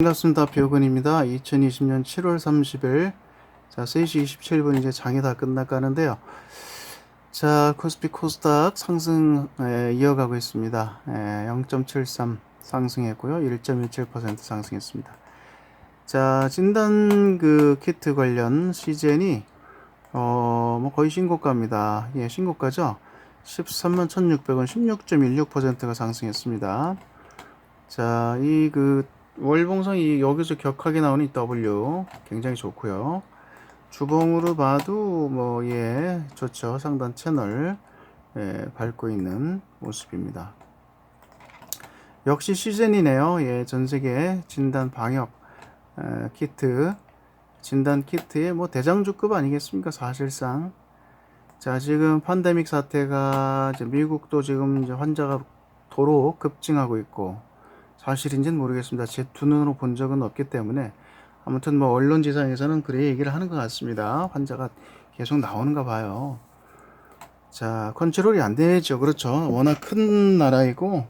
반갑습니다. 벼근입니다. 2020년 7월 30일 자 3시 27분 이제 장이 다 끝나가는데요. 자 코스피 코스닥 상승 에, 이어가고 있습니다. 에, 0.73 상승했고요. 1.17% 상승했습니다. 자 진단 그 키트 관련 시젠이 어뭐 거의 신고가입니다. 예 신고가죠. 13만 1,600원 16.16%가 상승했습니다. 자, 이 그 월봉성이 여기서 격하게 나오는 이 W 굉장히 좋고요. 주봉으로 봐도 뭐 예, 좋죠. 상단 채널 예, 밟고 있는 모습입니다. 역시 시즌이네요. 예, 전 세계 진단 방역 에, 키트 진단 키트의 뭐 대장주급 아니겠습니까? 사실상 자, 지금 팬데믹 사태가 미국도 지금 환자가 도로 급증하고 있고 사실인지는 모르겠습니다. 제 두 눈으로 본 적은 없기 때문에 아무튼 뭐 언론지상에서는 그래 얘기를 하는 것 같습니다. 환자가 계속 나오는가 봐요. 자, 컨트롤이 안 되죠. 그렇죠. 워낙 큰 나라이고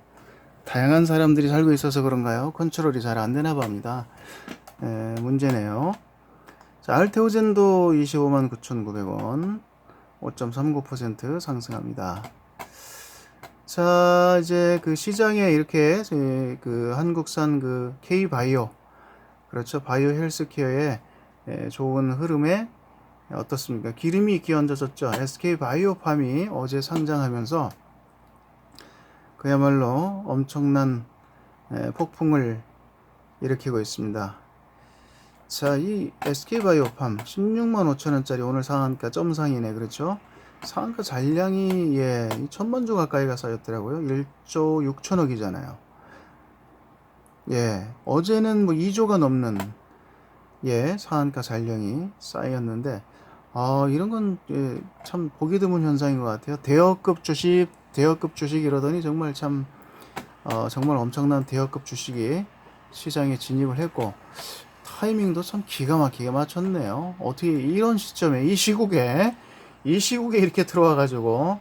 다양한 사람들이 살고 있어서 그런가요? 컨트롤이 잘 안 되나 봅니다. 에, 문제네요. 자, 알테오젠도 25만 9,900원, 5.39% 상승합니다. 자, 이제 그 시장에 이렇게 제그 한국산 그 K바이오, 그렇죠. 바이오 헬스케어의 예, 좋은 흐름에 어떻습니까? 기름이 끼얹어졌죠. SK 바이오팜이 어제 상장하면서 그야말로 엄청난 예, 폭풍을 일으키고 있습니다. 자, 이 SK 바이오팜 16만 5천 원짜리 오늘 상한가 점상이네. 그렇죠? 상한가 잔량이 예, 천만 주 가까이가 쌓였더라고요. 1조 6천억이잖아요. 예, 어제는 뭐 2조가 넘는 예, 상한가 잔량이 쌓였는데 아, 이런 건 예, 참 보기 드문 현상인 것 같아요. 대여급 주식, 대여급 주식 이러더니 정말 참 어, 정말 엄청난 대여급 주식이 시장에 진입을 했고 타이밍도 참 기가 막히게 맞췄네요. 어떻게 이런 시점에 이 시국에 이 시국에 이렇게 들어와 가지고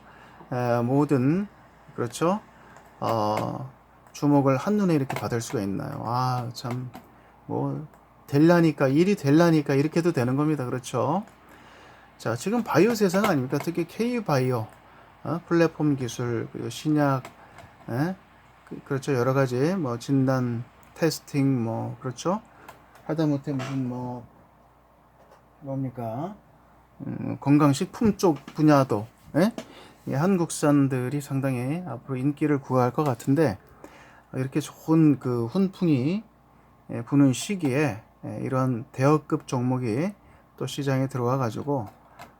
모든 그렇죠 어, 주목을 한눈에 이렇게 받을 수가 있나요? 아 참 뭐 될라니까 일이 될라니까 이렇게도 되는 겁니다. 그렇죠? 자 지금 바이오 세상 아닙니까? 특히 K 바이오 어, 플랫폼 기술 그리고 신약 에? 그, 그렇죠 여러 가지 뭐 진단 테스팅 뭐 그렇죠 하다못해 무슨 뭐 뭡니까 음, 건강식품 쪽 분야도 예? 예, 한국산들이 상당히 앞으로 인기를 구할 것 같은데 이렇게 좋은 그 훈풍이 예, 부는 시기에 예, 이런 대여급 종목이 또 시장에 들어와 가지고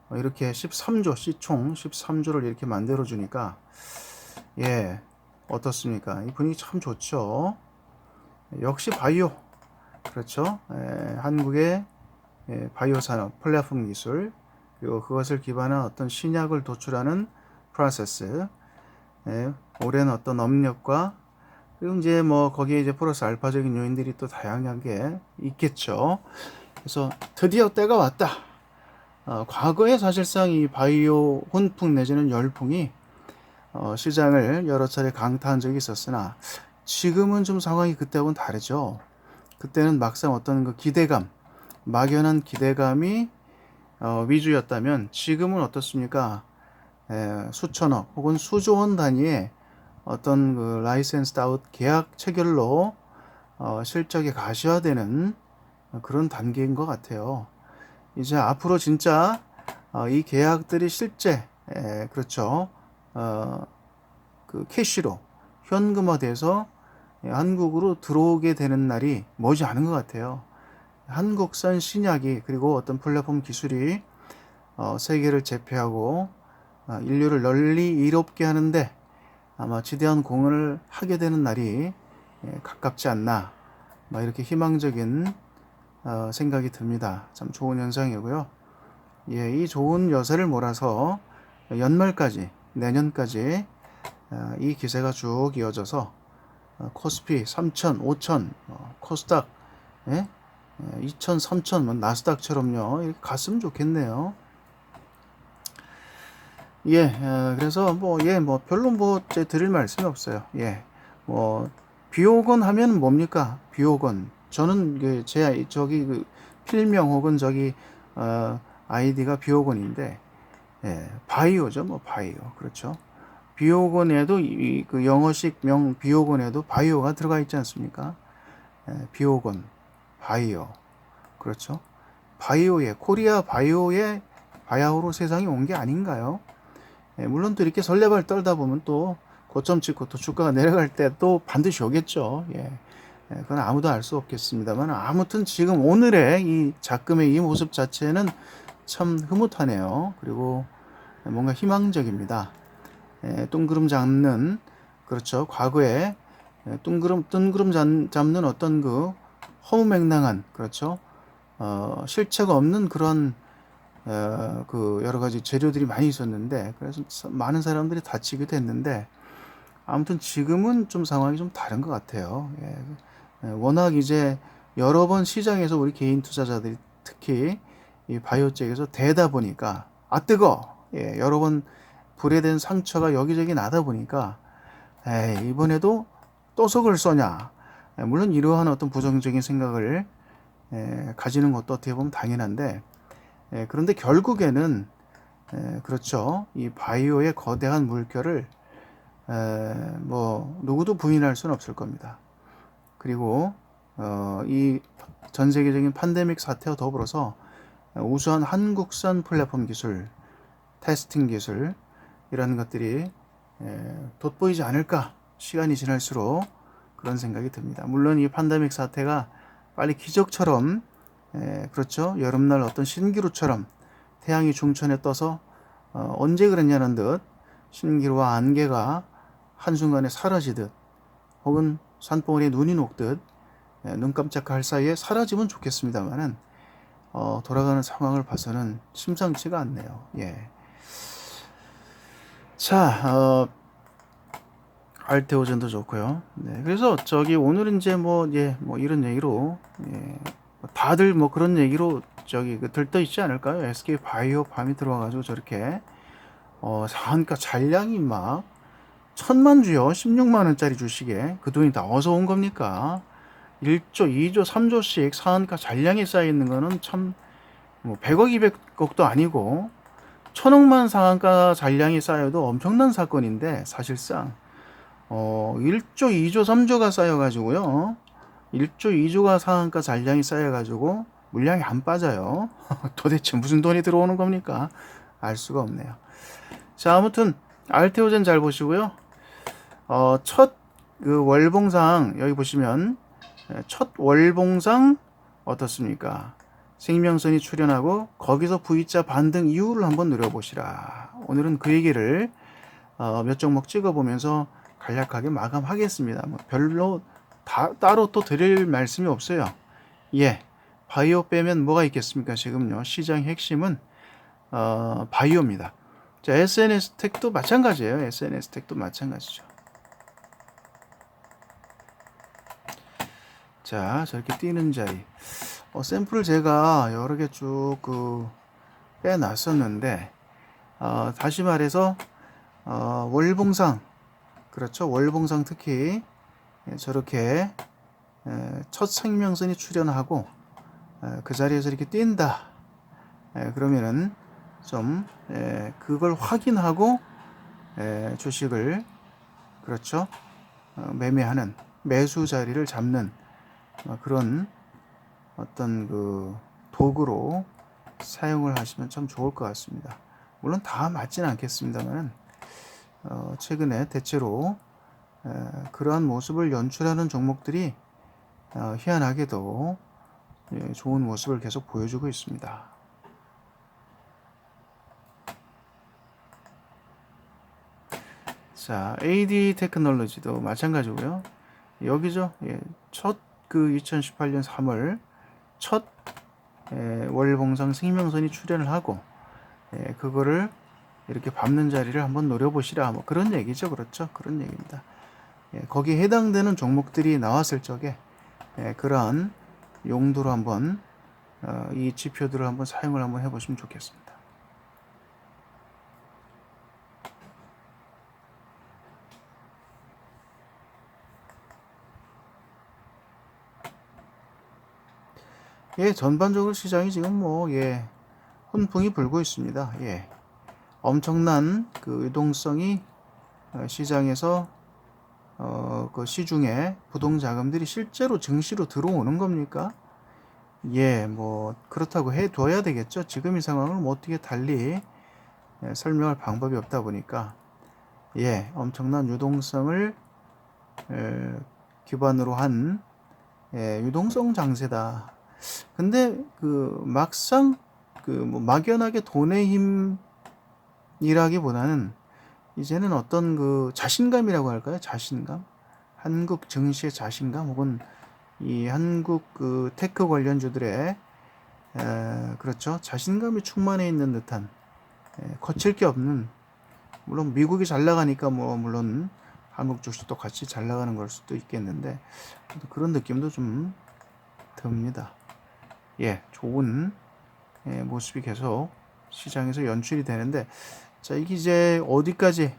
어, 이렇게 13조 시총 13조를 이렇게 만들어 주니까 예 어떻습니까? 이 분위기 참 좋죠. 역시 바이오 그렇죠. 예, 한국의 예, 바이오 산업 플랫폼 기술 그리고 그것을 기반한 어떤 신약을 도출하는 프로세스, 예, 오랜 어떤 업력과 그리고 이제 뭐 거기에 이제 플러스 알파적인 요인들이 또 다양하게 있겠죠. 그래서 드디어 때가 왔다. 어, 과거에 사실상 이 바이오 훈풍 내지는 열풍이 어, 시장을 여러 차례 강타한 적이 있었으나 지금은 좀 상황이 그때하고는 다르죠. 그때는 막상 어떤 그 기대감, 막연한 기대감이 어, 위주였다면 지금은 어떻습니까? 에, 수천억 혹은 수조원 단위의 어떤 그 라이센스 아웃 계약 체결로 어, 실적이 가시화되는 그런 단계인 것 같아요. 이제 앞으로 진짜 어, 이 계약들이 실제 에, 그렇죠. 어, 그 캐시로 현금화돼서 한국으로 들어오게 되는 날이 머지 않은 것 같아요. 한국산 신약이 그리고 어떤 플랫폼 기술이 어, 세계를 제패하고 어, 인류를 널리 이롭게 하는데 아마 지대한 공헌을 하게 되는 날이 예, 가깝지 않나 뭐 이렇게 희망적인 어, 생각이 듭니다. 참 좋은 현상이고요. 예, 이 좋은 여세를 몰아서 연말까지 내년까지 어, 이 기세가 쭉 이어져서 어, 코스피 3천, 5천, 어, 코스닥 예? 2천, 3천, 뭐 나스닥처럼요. 갔으면 좋겠네요. 예, 어, 그래서 뭐, 예, 뭐, 별로 뭐, 제 드릴 말씀이 없어요. 예, 뭐, 비오건 하면 뭡니까? 비오건. 저는 그 제 저기 그 필명 혹은 저기 어 아이디가 비오건인데 예, 바이오죠, 뭐 바이오 그렇죠. 비오건에도 이, 그 영어식 명 비오건에도 바이오가 들어가 있지 않습니까? 예, 비오건, 바이오 그렇죠. 바이오의 코리아 바이오의 바야흐로 세상이 온 게 아닌가요? 예, 물론 또 이렇게 설레발 떨다 보면 또 고점 찍고 또 주가가 내려갈 때 또 반드시 오겠죠. 예. 예, 그건 아무도 알 수 없겠습니다만 아무튼 지금 오늘의 이 작금의 이 모습 자체는 참 흐뭇하네요. 그리고 뭔가 희망적입니다. 예, 뚱그름 잡는 그렇죠. 과거에 예, 뚱그름 뜬구름 잡- 잡는 어떤 그 허무맹랑한 그렇죠. 어, 실체가 없는 그런 어, 그 여러 가지 재료들이 많이 있었는데 그래서 사- 많은 사람들이 다치게 됐는데 아무튼 지금은 좀 상황이 좀 다른 것 같아요. 예. 예, 워낙 이제 여러 번 시장에서 우리 개인 투자자들이 특히 이 바이오 쪽에서 대다 보니까 아 뜨거 예, 여러 번 불에 된 상처가 여기저기 나다 보니까 에이, 이번에도 또 속을 예, 물론 이러한 어떤 부정적인 생각을 예, 가지는 것도 어떻게 보면 당연한데 예, 그런데 결국에는 예, 그렇죠 이 바이오의 거대한 물결을 에, 뭐 누구도 부인할 수는 없을 겁니다. 그리고 어, 이전 세계적인 팬데믹 사태와 더불어서 우수한 한국산 플랫폼 기술, 테스팅 기술 이런 것들이 에, 돋보이지 않을까 시간이 지날수록 그런 생각이 듭니다. 물론 이 팬데믹 사태가 빨리 기적처럼 에, 그렇죠 여름날 어떤 신기루처럼 태양이 중천에 떠서 어, 언제 그랬냐는 듯 신기루와 안개가 한순간에 사라지듯 혹은 산봉우리에 눈이 녹듯 예, 눈 깜짝할 사이에 사라지면 좋겠습니다만은 어, 돌아가는 상황을 봐서는 심상치가 않네요. 예. 자, 어, 알테오전도 좋고요. 네, 그래서 저기 오늘은 이제 뭐, 예, 뭐 이런 얘기로, 예, 뭐 다들 뭐 그런 얘기로 저기 그 들떠 있지 않을까요? SK 바이오 밤이 들어와가지고 저렇게, 어, 상한가 잔량이 막 천만 주요, 16만 원짜리 주식에 그 돈이 다 어디서 온 겁니까? 1조, 2조, 3조씩 상한가 잔량이 쌓여 있는 거는 참, 뭐 100억, 200억도 아니고, 천억만 상한가 잔량이 쌓여도 엄청난 사건인데, 사실상, 어, 1조, 2조, 3조가 쌓여가지고요. 1조, 2조가 상한가 잔량이 쌓여가지고, 물량이 안 빠져요. 도대체 무슨 돈이 들어오는 겁니까? 알 수가 없네요. 자, 아무튼, 알테오젠 잘 보시고요. 어, 첫, 그 월봉상, 여기 보시면, 예, 첫 월봉상 어떻습니까? 생명선이 출현하고 거기서 V자 반등 이유를 한번 누려보시라. 오늘은 그 얘기를 어, 몇 종목 찍어보면서 간략하게 마감하겠습니다. 뭐 별로 다, 따로 또 드릴 말씀이 없어요. 예, 바이오 빼면 뭐가 있겠습니까? 지금요 시장 핵심은 어, 바이오입니다. 자, SNS 택도 마찬가지예요. SNS 택도 마찬가지죠. 자, 저렇게 뛰는 자리. 어, 샘플을 제가 여러 개 쭉 그 빼놨었는데, 어, 다시 말해서, 어, 월봉상. 그렇죠. 월봉상 특히 예, 저렇게 에, 첫 생명선이 출현하고 에, 그 자리에서 이렇게 뛴다. 에, 그러면은 좀 에, 그걸 확인하고 에, 주식을 그렇죠. 어, 매매하는 매수 자리를 잡는 어, 그런 어떤 그 도구로 사용을 하시면 참 좋을 것 같습니다. 물론 다 맞지는 않겠습니다만 어, 최근에 대체로 에, 그러한 모습을 연출하는 종목들이 어, 희한하게도 예, 좋은 모습을 계속 보여주고 있습니다. 자, AD 테크놀로지도 마찬가지고요. 여기죠. 예, 첫그 2018년 3월 첫 예, 월봉상 생명선이 출현을 하고 예, 그거를 이렇게 밟는 자리를 한번 노려보시라. 뭐 그런 얘기죠. 그렇죠? 그런 얘기입니다. 예, 거기에 해당되는 종목들이 나왔을 적에 예, 그러한 용도로 한번 어, 이 지표들을 한번 사용을 한번 해보시면 좋겠습니다. 예, 전반적으로 시장이 지금 뭐, 예, 훈풍이 불고 있습니다. 예. 엄청난 그 유동성이 어, 시장에서 어, 그 시중에 부동 자금들이 실제로 증시로 들어오는 겁니까? 예, 뭐 그렇다고 해 둬야 되겠죠. 지금 이 상황을 뭐 어떻게 달리 예, 설명할 방법이 없다 보니까 예, 엄청난 유동성을 에, 기반으로 한 예, 유동성 장세다. 근데 그 막상 그 뭐 막연하게 돈의 힘 이라기보다는 이제는 어떤 그 자신감이라고 할까요? 자신감? 한국 증시의 자신감 혹은 이 한국 그 테크 관련주들의 에, 그렇죠 자신감이 충만해 있는 듯한 에, 거칠 게 없는 물론 미국이 잘 나가니까 뭐 물론 한국 주식도 같이 잘 나가는 걸 수도 있겠는데 그런 느낌도 좀 듭니다. 예, 좋은 예, 모습이 계속 시장에서 연출이 되는데 자 이게 이제 어디까지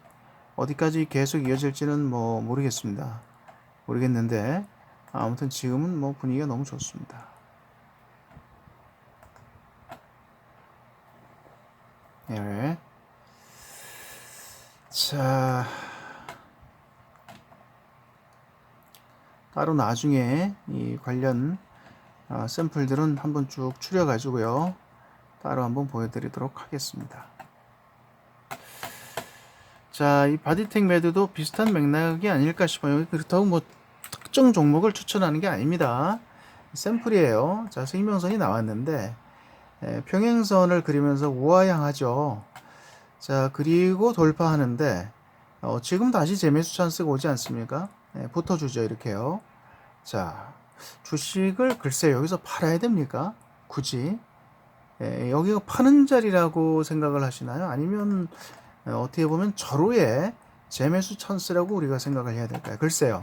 어디까지 계속 이어질지는 뭐 모르겠습니다. 모르겠는데 아무튼 지금은 뭐 분위기가 너무 좋습니다. 예. 자 따로 나중에 이 관련 아, 샘플들은 한번 쭉 추려 가지고요. 따로 한번 보여드리도록 하겠습니다. 자, 이 바디텍 매드도 비슷한 맥락이 아닐까 싶어요. 그렇다고 뭐 특정 종목을 추천하는 게 아닙니다. 샘플이에요. 자, 생명선이 나왔는데 에, 평행선을 그리면서 우하향하죠. 자, 그리고 돌파하는데 어, 지금 다시 재매수 찬스가 오지 않습니까? 에, 붙어주죠, 이렇게요. 자, 주식을 글쎄 여기서 팔아야 됩니까? 굳이? 예, 여기가 파는 자리라고 생각을 하시나요? 아니면 어, 어떻게 보면 절호의 재매수 찬스라고 우리가 생각을 해야 될까요? 글쎄요.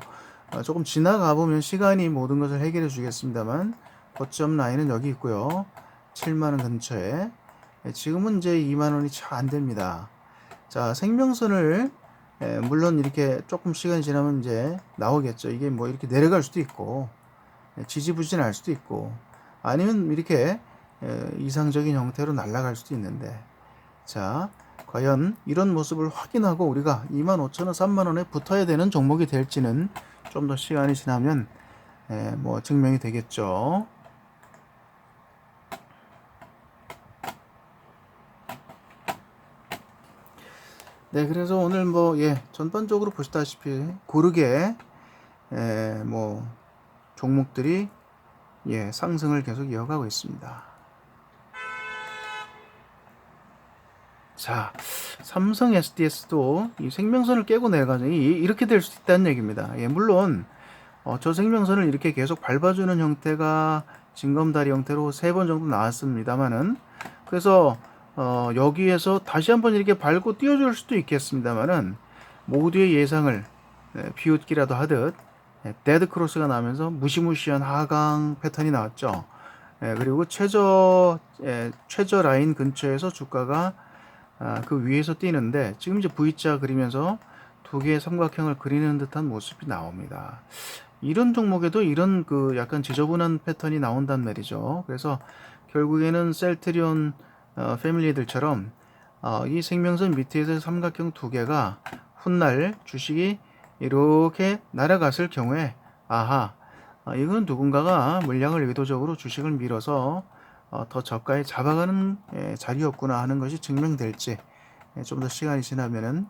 어, 조금 지나가 보면 시간이 모든 것을 해결해 주겠습니다만 고점 라인은 여기 있고요. 7만원 근처에 예, 지금은 이제 2만원이 차안 됩니다. 자 생명선을 예, 물론 이렇게 조금 시간이 지나면 이제 나오겠죠. 이게 뭐 이렇게 내려갈 수도 있고 예, 지지부진할 수도 있고 아니면 이렇게 예, 이상적인 형태로 날아갈 수도 있는데 자 과연 이런 모습을 확인하고 우리가 25,000원, 3만원에 붙어야 되는 종목이 될지는 좀 더 시간이 지나면 예, 뭐 증명이 되겠죠. 네, 그래서 오늘 뭐, 예, 전반적으로 보시다시피 고르게, 예, 뭐, 종목들이, 예, 상승을 계속 이어가고 있습니다. 자, 삼성 SDS도 이 생명선을 깨고 내려가죠. 이렇게 될 수 있다는 얘기입니다. 예, 물론, 어, 저 생명선을 이렇게 계속 밟아주는 형태가 징검다리 형태로 세 번 정도 나왔습니다만은, 그래서, 어, 여기에서 다시 한번 이렇게 밟고 띄워줄 수도 있겠습니다만은, 모두의 예상을 예, 비웃기라도 하듯, 예, 데드 크로스가 나면서 무시무시한 하강 패턴이 나왔죠. 예, 그리고 최저, 예, 최저 라인 근처에서 주가가 아, 그 위에서 뛰는데 지금 이제 V자 그리면서 두 개의 삼각형을 그리는 듯한 모습이 나옵니다. 이런 종목에도 이런 그 약간 지저분한 패턴이 나온단 말이죠. 그래서 결국에는 셀트리온 어, 패밀리들처럼 어, 이 생명선 밑에서 삼각형 두 개가 훗날 주식이 이렇게 날아갔을 경우에 아하 어, 이건 누군가가 물량을 의도적으로 주식을 밀어서 어, 더 저가에 잡아가는 예, 자리였구나 하는 것이 증명될지 예, 좀더 시간이 지나면은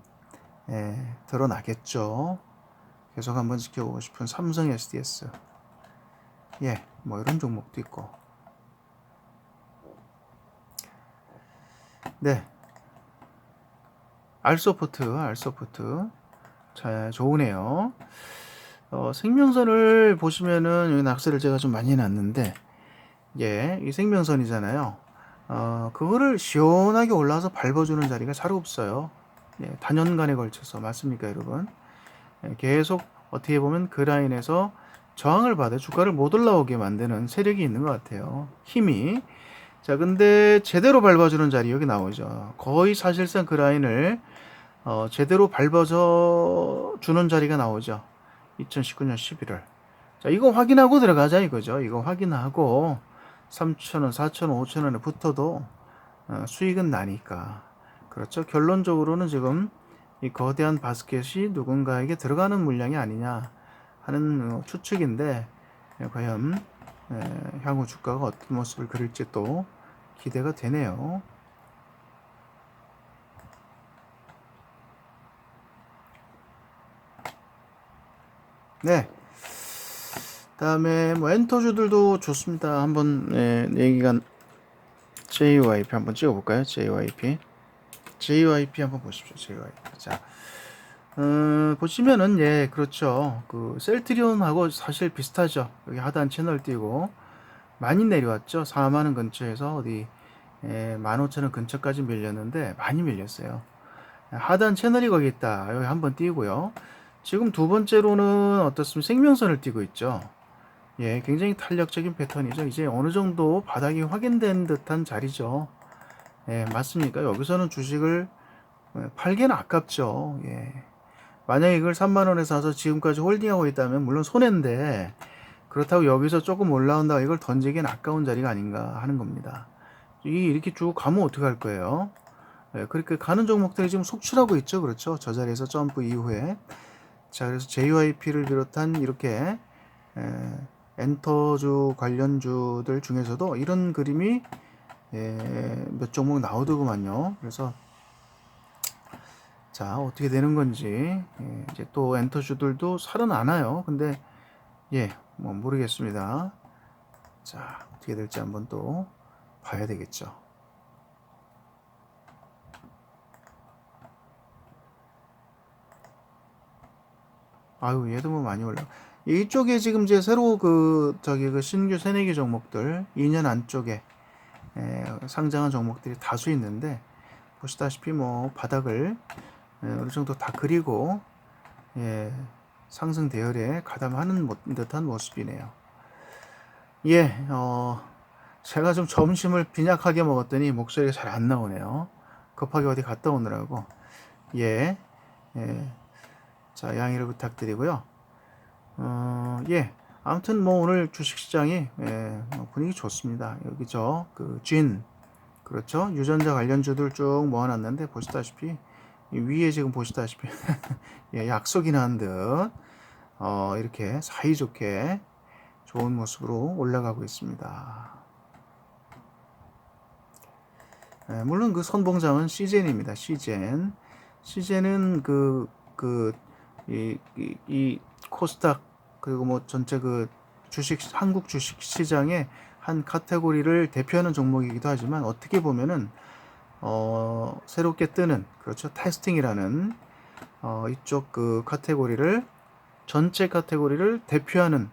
예, 드러나겠죠. 계속 한번 지켜보고 싶은 삼성 SDS. 예, 뭐 이런 종목도 있고. 네. 알소프트, 알소프트. 자, 좋으네요. 어, 생명선을 보시면은 여기 낙서를 제가 좀 많이 놨는데 예, 이 생명선이잖아요. 어, 그거를 시원하게 올라와서 밟아주는 자리가 잘 없어요. 예, 단연간에 걸쳐서 맞습니까, 여러분? 예, 계속 어떻게 보면 그 라인에서 저항을 받아 주가를 못 올라오게 만드는 세력이 있는 것 같아요. 힘이. 자, 근데 제대로 밟아주는 자리 여기 나오죠. 거의 사실상 그 라인을 어, 제대로 밟아줘 주는 자리가 나오죠. 2019년 11월. 자, 이거 확인하고 들어가자 이거죠. 이거 확인하고 3,000원, 4,000원, 5,000원에 붙어도 어, 수익은 나니까. 그렇죠. 결론적으로는 지금 이 거대한 바스켓이 누군가에게 들어가는 물량이 아니냐 하는 어, 추측인데 예, 과연 에, 향후 주가가 어떤 모습을 그릴지 또 기대가 되네요. 네. 다음에 뭐 엔터주들도 좋습니다. 한번 예, 얘기가 JYP 한번 찍어볼까요? JYP. JYP 한번 보십시오. JYP. 자, 어, 보시면은 예 그렇죠. 그 셀트리온하고 사실 비슷하죠. 여기 하단 채널 띄고 많이 내려왔죠. 4만 원 근처에서 어디 예, 15,000원 근처까지 밀렸는데 많이 밀렸어요. 하단 채널이 거기 있다. 여기 한번 띄고요. 지금 두 번째로는 어떻습니까? 생명선을 띄고 있죠. 예, 굉장히 탄력적인 패턴이죠. 이제 어느 정도 바닥이 확인된 듯한 자리죠. 예, 맞습니까? 여기서는 주식을 예, 팔기는 아깝죠. 예. 만약에 이걸 3만원에 사서 지금까지 홀딩하고 있다면 물론 손해인데 그렇다고 여기서 조금 올라온다고 이걸 던지기엔 아까운 자리가 아닌가 하는 겁니다. 이 이렇게 쭉 가면 어떻게 할 거예요? 예, 그렇게 가는 종목들이 지금 속출하고 있죠. 그렇죠. 저 자리에서 점프 이후에. 자, 그래서 JYP를 비롯한 이렇게 에, 엔터주 관련주들 중에서도 이런 그림이 예, 몇 종목 나오더구만요. 그래서 자 어떻게 되는 건지 예, 이제 또 엔터주들도 살아나나요? 근데 예, 뭐 모르겠습니다. 자 어떻게 될지 한번 또 봐야 되겠죠. 아유 얘도 뭐 많이 올라. 이쪽에 지금 이제 새로 그 저기 그 신규 새내기 종목들 2년 안쪽에 에, 상장한 종목들이 다수 있는데 보시다시피 뭐 바닥을 에, 어느 정도 다 그리고 예, 상승 대열에 가담하는 모- 듯한 모습이네요. 예, 어, 제가 좀 점심을 빈약하게 먹었더니 목소리가 잘 안 나오네요. 급하게 어디 갔다 오느라고. 예, 예. 자, 양해를 부탁드리고요. 어, 예. 아무튼 뭐 오늘 주식시장이 예, 뭐 분위기 좋습니다. 여기 저그 쥔, 그렇죠? 유전자 관련주들 쭉 모아놨는데 보시다시피 이 위에 지금 보시다시피 예, 약속이 난 듯, 어, 이렇게 사이좋게 좋은 모습으로 올라가고 있습니다. 예, 물론 그 선봉장은 시젠입니다. 시젠. 시젠은 그, 그, 이, 이, 이 코스닥 그리고 뭐 전체 그 주식 한국 주식 시장의 한 카테고리를 대표하는 종목이기도 하지만 어떻게 보면은 어 새롭게 뜨는 그렇죠 테스팅이라는 어 이쪽 그 카테고리를 전체 카테고리를 대표하는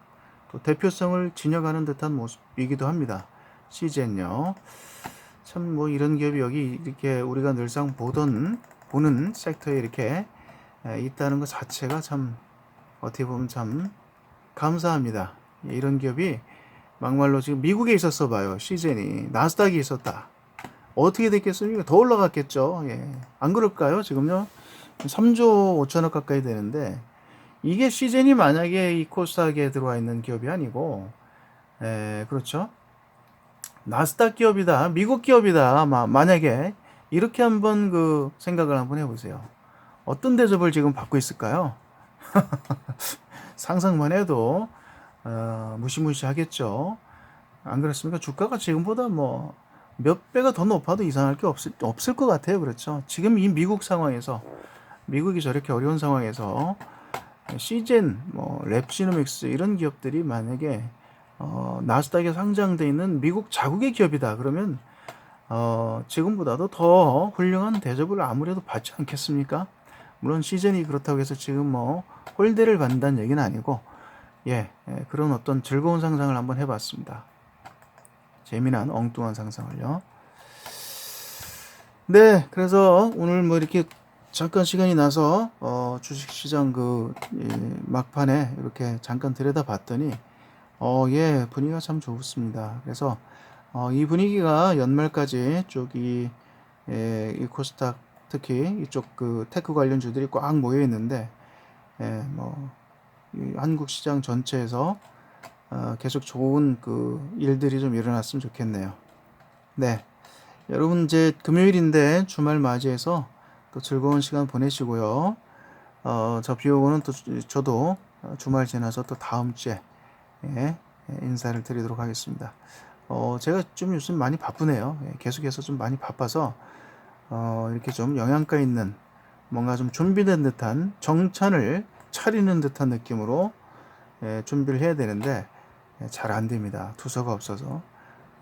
또 대표성을 지녀가는 듯한 모습이기도 합니다. 시젠요. 참 뭐 이런 기업이 여기 이렇게 우리가 늘상 보던 보는 섹터에 이렇게 에, 있다는 것 자체가 참 어떻게 보면 참 감사합니다. 예, 이런 기업이 막말로 지금 미국에 있었어 봐요. 시즌이 나스닥이 있었다. 어떻게 됐겠습니까? 더 올라갔겠죠. 예. 안 그럴까요? 지금요 3조 5천억 가까이 되는데 이게 시즌이 만약에 이 코스닥에 들어와 있는 기업이 아니고 에, 그렇죠. 나스닥 기업이다. 미국 기업이다. 마, 만약에 이렇게 한번 그 생각을 한번 해보세요. 어떤 대접을 지금 받고 있을까요? 상상만 해도 어, 무시무시하겠죠. 안 그렇습니까? 주가가 지금보다 뭐 몇 배가 더 높아도 이상할 게 없을, 없을 것 같아요. 그렇죠. 지금 이 미국 상황에서 미국이 저렇게 어려운 상황에서 시젠, 뭐 랩시노믹스 이런 기업들이 만약에 어, 나스닥에 상장돼 있는 미국 자국의 기업이다. 그러면 어, 지금보다도 더 훌륭한 대접을 아무래도 받지 않겠습니까? 물론 시즌이 그렇다고 해서 지금 뭐 홀대를 받는다는 얘기는 아니고 예, 예, 그런 어떤 즐거운 상상을 한번 해봤습니다. 재미난 엉뚱한 상상을요. 네, 그래서 오늘 뭐 이렇게 잠깐 시간이 나서 어, 주식시장 그 예, 막판에 이렇게 잠깐 들여다봤더니 어, 예, 분위기가 참 좋습니다. 그래서 어, 이 분위기가 연말까지 쪽이 예, 이 코스닥 특히 이쪽 그 테크 관련주들이 꽉 모여 있는데 예, 뭐, 이 한국 시장 전체에서 어, 계속 좋은 그 일들이 좀 일어났으면 좋겠네요. 네. 여러분 이제 금요일인데 주말 맞이해서 또 즐거운 시간 보내시고요. 어, 저 비오고는 또 저도 주말 지나서 또 다음 주에 예, 인사를 드리도록 하겠습니다. 어, 제가 좀 요즘 많이 바쁘네요. 예, 계속해서 좀 많이 바빠서 어, 이렇게 좀 영양가 있는 뭔가 좀 준비된 듯한 정찬을 차리는 듯한 느낌으로 예, 준비를 해야 되는데 예, 잘안 됩니다. 투서가 없어서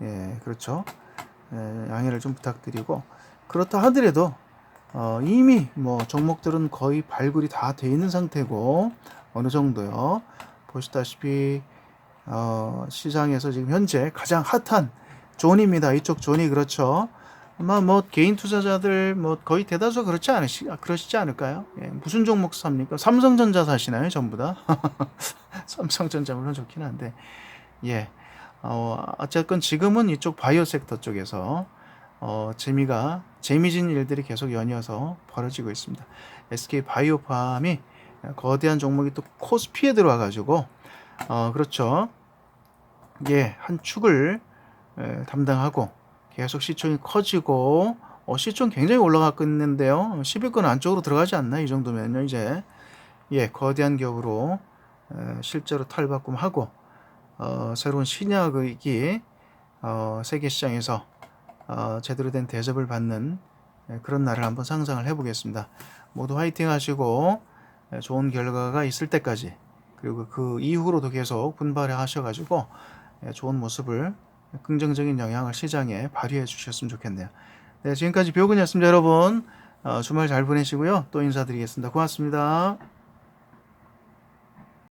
예, 그렇죠. 예, 양해를 좀 부탁드리고 그렇다 하더라도 어, 이미 뭐 종목들은 거의 발굴이 다 돼 있는 상태고 어느 정도요. 보시다시피 어, 시장에서 지금 현재 가장 핫한 존입니다. 이쪽 존이 그렇죠. 아마 뭐 개인 투자자들 뭐 거의 대다수 그렇지 않으시 그러시지 않을까요? 예, 무슨 종목 삽니까? 삼성전자 사시나요? 전부 다? 삼성전자 물론 좋긴 한데 예. 어, 어쨌건 지금은 이쪽 바이오 섹터 쪽에서 어, 재미가 재미진 일들이 계속 연이어서 벌어지고 있습니다. SK 바이오팜이 거대한 종목이 또 코스피에 들어와 가지고 어, 그렇죠. 예, 한 축을 에, 담당하고 계속 시총이 커지고 어, 시총 굉장히 올라가고 있는데요. 10위권 안쪽으로 들어가지 않나 이 정도면요 이제 예 거대한 기업으로 에, 실제로 탈바꿈하고 어, 새로운 신약이 어, 세계 시장에서 어, 제대로 된 대접을 받는 예, 그런 날을 한번 상상을 해보겠습니다. 모두 화이팅 하시고 예, 좋은 결과가 있을 때까지 그리고 그 이후로도 계속 분발해 하셔가지고 예, 좋은 모습을 긍정적인 영향을 시장에 발휘해 주셨으면 좋겠네요. 네, 지금까지 뷰근이었습니다, 여러분. 어, 주말 잘 보내시고요. 또 인사드리겠습니다. 고맙습니다.